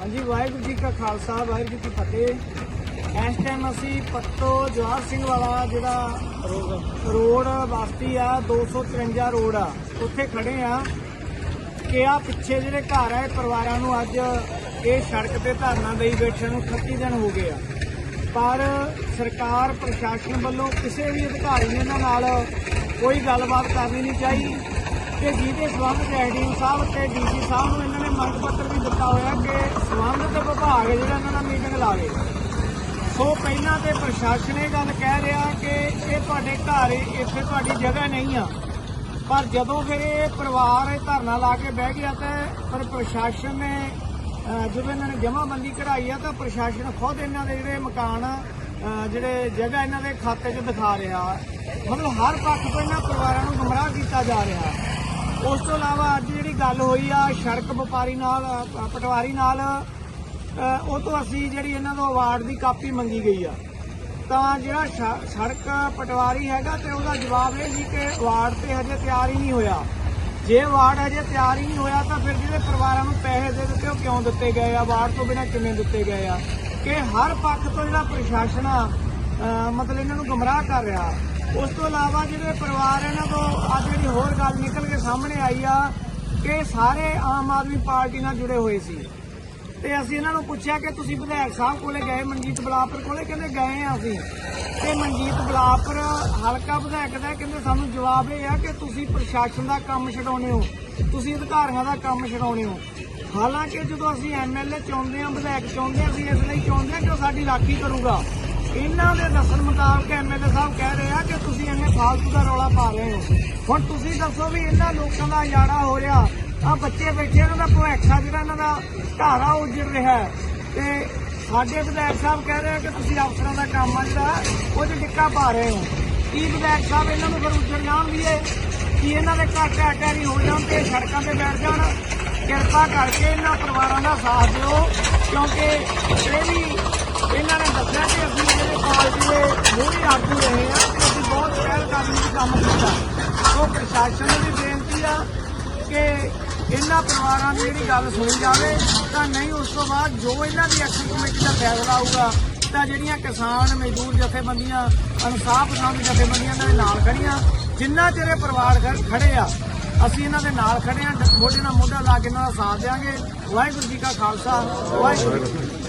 ਹਾਂਜੀ, ਵਾਹਿਗੁਰੂ ਜੀ ਕਾ ਖਾਲਸਾ, ਵਾਹਿਗੁਰੂ ਜੀ ਕੀ ਫਤਿਹ। ਇਸ ਟਾਈਮ ਅਸੀਂ ਪੱਤੋ ਜਵਾਹਰ ਸਿੰਘ ਵਾਲਾ ਜਿਹੜਾ ਰੋਡ ਵਾਸਤੀ ਆ 253 ਰੋਡ ਆ, ਉੱਥੇ ਖੜੇ ਆ। ਕਿ ਆ ਪਿੱਛੇ ਜਿਹੜੇ ਘਰ ਆ, ਇਹ ਪਰਿਵਾਰਾਂ ਨੂੰ ਅੱਜ ਇਹ ਸੜਕ ਤੇ ਧਰਨਾ ਦੇਈ ਬੈਠੇ ਨੂੰ 38 ਦਿਨ ਹੋ ਗਏ ਆ। ਪਰ ਸਰਕਾਰ, ਪ੍ਰਸ਼ਾਸਨ ਵੱਲੋਂ ਕਿਸੇ ਵੀ ਅਧਿਕਾਰੀ ਨੇ ਇਹਨਾਂ ਨਾਲ ਕੋਈ ਗੱਲਬਾਤ ਕਰਨੀ ਨਹੀਂ ਚਾਹੀਦੀ ਕਿ ਜਿਹਦੇ ਸਬੰਧ ਐਡੀਐਮ ਸਾਹਿਬ ਤੇ ਡੀਸੀ ਸਾਹਿਬ ਨੂੰ ਇਹਨਾਂ ਨੇ ਮੰਗ ਪੱਤਰ ਵੀ ਦਿੱਤਾ ਹੋਇਆ ਕਿ ਸਬੰਧਤ ਵਿਭਾਗ ਜਿਹੜਾ ਇਹਨਾਂ ਨਾਲ ਮੀਟਿੰਗ ਲਾ ਲਾਵੇ ਸੋ ਪਹਿਲਾਂ ਤੇ ਪ੍ਰਸ਼ਾਸਨ ਇਹ ਗੱਲ ਕਹਿ ਰਿਹਾ ਕਿ ਇਹ ਤੁਹਾਡੇ ਘਰ, ਇੱਥੇ ਤੁਹਾਡੀ ਜਗ੍ਹਾ ਨਹੀਂ ਆ। ਪਰ ਜਦੋਂ ਫਿਰ ਇਹ ਪਰਿਵਾਰ ਇਹ ਧਰਨਾ ਲਾ ਕੇ ਬਹਿ ਗਿਆ ਤੇ ਪਰ ਪ੍ਰਸ਼ਾਸਨ ਨੇ ਜਦੋਂ ਇਹਨਾਂ ਨੇ ਜਮ੍ਹਾਂਬੰਦੀ ਕਢਾਈ ਆ ਤਾਂ ਪ੍ਰਸ਼ਾਸਨ ਖੁਦ ਇਹਨਾਂ ਦੇ ਜਿਹੜੇ ਮਕਾਨ ਜਿਹੜੇ ਜਗ੍ਹਾ ਇਹਨਾਂ ਦੇ ਖਾਤੇ 'ਚ ਦਿਖਾ ਰਿਹਾ। ਮਤਲਬ ਹਰ ਪੱਖ ਤੋਂ ਇਹਨਾਂ ਪਰਿਵਾਰਾਂ ਨੂੰ ਗੁੰਮਰਾਹ ਕੀਤਾ ਜਾ ਰਿਹਾ। ਉਸ ਤੋਂ ਇਲਾਵਾ ਅੱਜ ਜਿਹੜੀ ਗੱਲ ਹੋਈ ਆ, ਸੜਕ ਵਪਾਰੀ ਨਾਲ ਪਟਵਾਰੀ ਨਾਲ ਉਹ ਤੋਂ ਅਸੀਂ ਜਿਹੜੀ ਇਹਨਾਂ ਤੋਂ ਅਵਾਰਡ ਦੀ ਕਾਪੀ ਮੰਗੀ ਗਈ ਆ। ਤਾਂ ਜਿਹੜਾ ਸੜਕ ਪਟਵਾਰੀ ਹੈਗਾ ਤੇ ਉਹਦਾ ਜਵਾਬ ਇਹ ਸੀ ਕਿ ਅਵਾਰਡ ਤੇ ਹਜੇ ਤਿਆਰ ਹੀ ਨਹੀਂ ਹੋਇਆ। ਜੇ ਅਵਾਰਡ ਹਜੇ ਤਿਆਰ ਹੀ ਨਹੀਂ ਹੋਇਆ ਤਾਂ ਫਿਰ ਜਿਹੜੇ ਪਰਿਵਾਰਾਂ ਨੂੰ ਪੈਸੇ ਦੇ ਦਿੱਤੇ ਉਹ ਕਿਉਂ ਦਿੱਤੇ ਗਏ ਆ? ਅਵਾਰਡ ਤੋਂ ਬਿਨਾਂ ਕਿਵੇਂ ਦਿੱਤੇ ਗਏ ਆ? ਕਿ ਹਰ ਪੱਖ ਤੋਂ ਜਿਹੜਾ ਪ੍ਰਸ਼ਾਸਨ ਆ ਮਤਲਬ ਇਹਨਾਂ ਨੂੰ ਗੁੰਮਰਾਹ ਕਰ ਰਿਹਾ। ਉਸ ਤੋਂ ਇਲਾਵਾ ਜਿਹੜੇ ਪਰਿਵਾਰ ਇਹਨਾਂ ਤੋਂ ਅੱਜ ਜਿਹੜੀ ਹੋਰ ਗੱਲ ਨਿਕਲ ਕੇ ਸਾਹਮਣੇ ਆਈ ਆ, ਕਿ ਸਾਰੇ ਆਮ ਆਦਮੀ ਪਾਰਟੀ ਨਾਲ ਜੁੜੇ ਹੋਏ ਸੀ। ਤੇ ਅਸੀਂ ਇਹਨਾਂ ਨੂੰ ਪੁੱਛਿਆ ਕਿ ਤੁਸੀਂ ਵਿਧਾਇਕ ਸਾਹਿਬ ਕੋਲੇ ਗਏ ਮਨਜੀਤ ਬਲਾਪੁਰ ਕੋਲੇ? ਕਹਿੰਦੇ ਗਏ ਆ ਅਸੀਂ। ਤੇ ਮਨਜੀਤ ਬਲਾਪੁਰ ਹਲਕਾ ਵਿਧਾਇਕ ਦਾ ਕਹਿੰਦੇ ਸਾਨੂੰ ਜਵਾਬ ਇਹ ਆ ਕਿ ਤੁਸੀਂ ਪ੍ਰਸ਼ਾਸਨ ਦਾ ਕੰਮ ਛਡਾਉਣੇ ਹੋ। ਤੁਸੀਂ ਅਧਿਕਾਰੀਆਂ ਦਾ ਕੰਮ ਛਡਾਉਣੇ ਹੋ। ਹਾਲਾਂਕਿ ਜਦੋਂ ਅਸੀਂ ਐਮਐਲਏ ਚਾਹੁੰਦੇ ਹਾਂ, ਵਿਧਾਇਕ ਚਾਹੁੰਦੇ ਹਾਂ, ਅਸੀਂ ਇਸ ਲਈ ਚਾਹੁੰਦੇ ਹਾਂ ਕਿ ਉਹ ਸਾਡੀ ਰਾਖੀ ਕਰੂਗਾ। ਇਹਨਾਂ ਦੇ ਦੱਸਣ ਮੁਤਾਬਕ ਐਮਐਲਏ ਸਾਹਿਬ ਕਹਿ ਰਹੇ ਆ ਕਿ ਤੁਸੀਂ ਇੰਨੇ ਫਾਲਤੂ ਦਾ ਰੌਲਾ ਪਾ ਰਹੇ ਹੋ। ਹੁਣ ਤੁਸੀਂ ਦੱਸੋ ਵੀ ਇਹਨਾਂ ਲੋਕਾਂ ਦਾ ਉਜਾੜਾ ਹੋ ਰਿਹਾ। ਆ ਬੱਚੇ ਬੈਠੇ ਇਹਨਾਂ ਦਾ ਭਵਿੱਖ ਆ ਜਿਹੜਾ ਇਹਨਾਂ ਦਾ, ਘਰ ਆ, ਉਹ ਉੱਜੜ ਰਿਹਾ ਹੈ। ਤੇ ਸਾਡੇ ਵਿਧਾਇਕ ਸਾਹਿਬ ਕਹਿ ਰਹੇ ਆ ਕਿ ਤੁਸੀਂ ਅਫਸਰਾਂ ਦਾ ਕੰਮ ਆ ਜਿਹੜਾ, ਉਹ 'ਚ ਟਿੱਕਾ ਪਾ ਰਹੇ ਹੋ। ਕੀ ਵਿਧਾਇਕ ਸਾਹਿਬ ਇਹਨਾਂ ਨੂੰ ਫਿਰ ਉੱਜੜ ਜਾਣ ਦੀਏ ਕੀ ਇਹਨਾਂ ਦੇ ਘਰ ਢਹਿ ਹੋ ਜਾਣ ਤੇ ਸੜਕਾਂ ਤੇ ਬੈਠ ਜਾਣ? ਕਿਰਪਾ ਕਰਕੇ ਇਹਨਾਂ ਪਰਿਵਾਰਾਂ ਦਾ ਸਾਥ ਦਿਓ, ਕਿਉਂਕਿ ਇਹ ਵੀ ਇਹਨਾਂ ਨੇ ਦੱਸਿਆ ਕਿ ਅਸੀਂ ਜਿਹੜੇ ਪਾਰਟੀ ਦੇ ਮੂਹਰੇ ਆਗੂ ਰਹੇ ਆ, ਤੇ ਅਸੀਂ ਬਹੁਤ ਪਹਿਲ ਕਰਨੀ ਦੀ ਕੰਮ ਕੀਤਾ। ਸੋ ਪ੍ਰਸ਼ਾਸਨ ਨੂੰ ਵੀ ਬੇਨਤੀ ਆ ਕਿ ਇਹਨਾਂ ਪਰਿਵਾਰਾਂ ਦੀ ਜਿਹੜੀ ਗੱਲ ਸੁਣੀ ਜਾਵੇ ਤਾਂ ਨਹੀਂ, ਉਸ ਤੋਂ ਬਾਅਦ ਜੋ ਇਹਨਾਂ ਦੀ ਐਕਸ਼ਨ ਕਮੇਟੀ ਦਾ ਫੈਸਲਾ ਆਊਗਾ, ਤਾਂ ਜਿਹੜੀਆਂ ਕਿਸਾਨ ਮਜ਼ਦੂਰ ਜਥੇਬੰਦੀਆਂ, ਇਨਸਾਫ ਪਸੰਦ ਜਥੇਬੰਦੀਆਂ ਦੇ ਨਾਲ ਖੜੀਆਂ ਜਿੰਨਾ ਚਿਰ ਇਹ ਪਰਿਵਾਰ ਖੜ- ਖੜੇ ਆ, ਅਸੀਂ ਇਹਨਾਂ ਦੇ ਨਾਲ ਖੜੇ ਆ, ਮੋਢੇ ਨਾਲ ਮੋਢਾ ਲਾ ਕੇ ਇਹਨਾਂ ਦਾ ਸਾਥ ਦੇਵਾਂਗੇ ਵਾਹਿਗੁਰੂ ਜੀ ਕਾ ਖਾਲਸਾ, ਵਾਹਿਗੁਰੂ ਜੀ